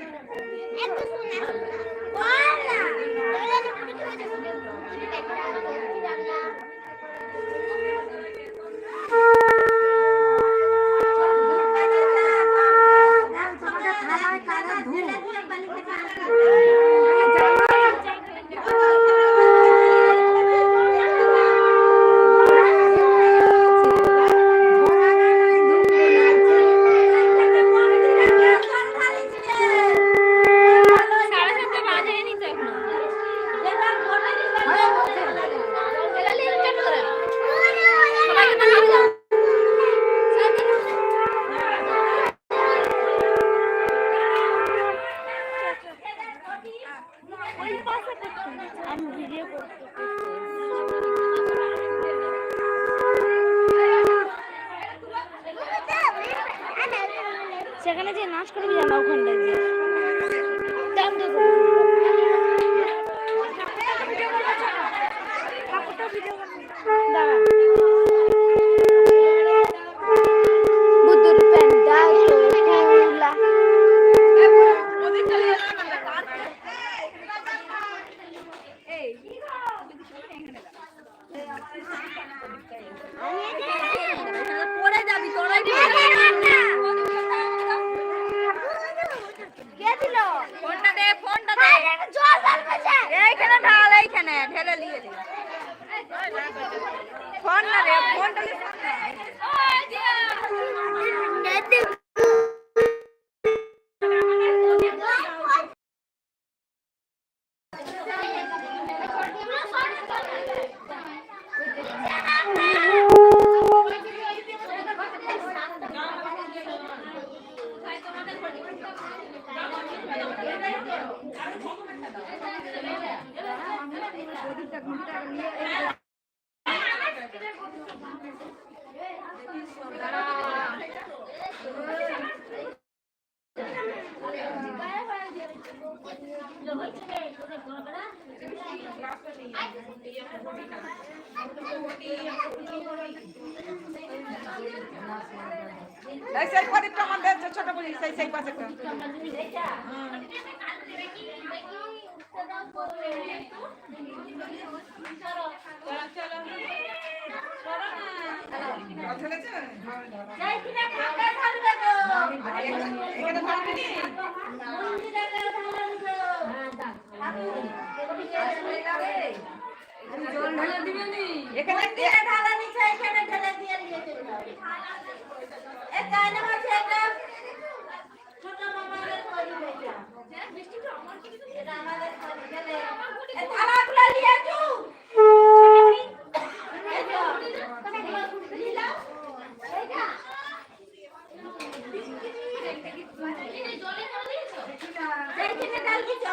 এত সোনা সেখানে যে নাচ করবি জানা ওখানটায় ঢাল এইখানে ঢেলে নিয়ে নে ফোন এই সেই প্রদীপটা আমাদের যে ছোট বলি সেই সেই পাশেরটা ঠেলেছে এখানে থাকবি নি? এখানে দিয়ে ঢালা নিচে এখানে ঢেলে দিয়ে এ মাছ এটা ছোট মামাদের তৈরি হয়েছে এটা আমাদের তৈরি গেলে এ থালাগুলো নিয়ে আসু এই তো, নিলাম। এইটা। এইখানে ঢালবি তো।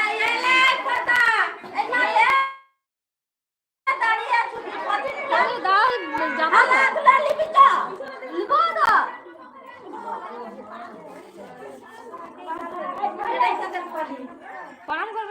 এই, এই, এই, কথা। এই নালে। দাঁড়িয়ে আছো, কতদিন ঢাল- থালাগুলো নিবি তো? নিবো তো? এটাই তোদের পরি। প্রণাম করব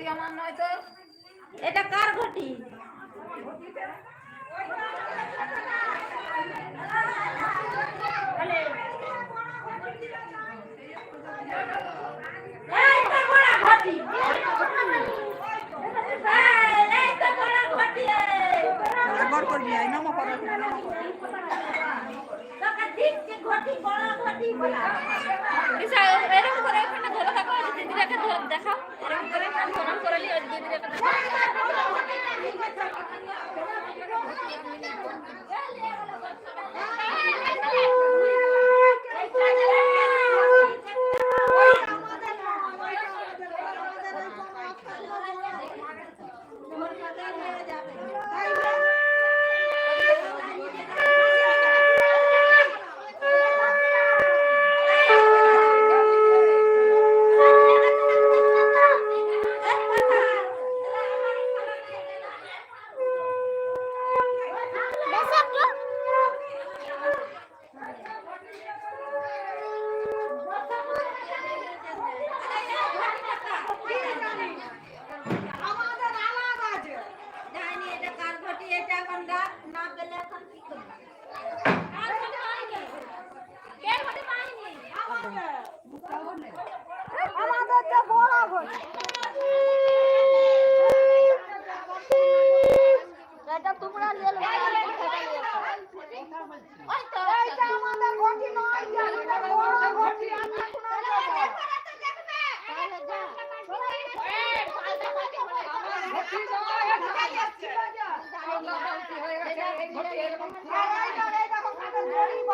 ঘটি আমার নয় তো এটা কার ঘটি এই তো বড় ঘটি। এই, এই তো বড় ঘটি, এই। আগর করবি আই নম কর ঘটি, বড় ঘটি বলা। এরকম করে এখানে ধরে থাকো দিদিটাকে দেখাও এরকম করে প্রণাম করে নিয়ে দিদিটাকে দেখাও আমাদের যে বড় ঘর এটা তোমরা নিয়ে এটা আমাদের ঘটি নয় বড় ঘটি আমরা কোনো ঘটি নয় ঘটি হয়ে গেছে। ঘটি এরকম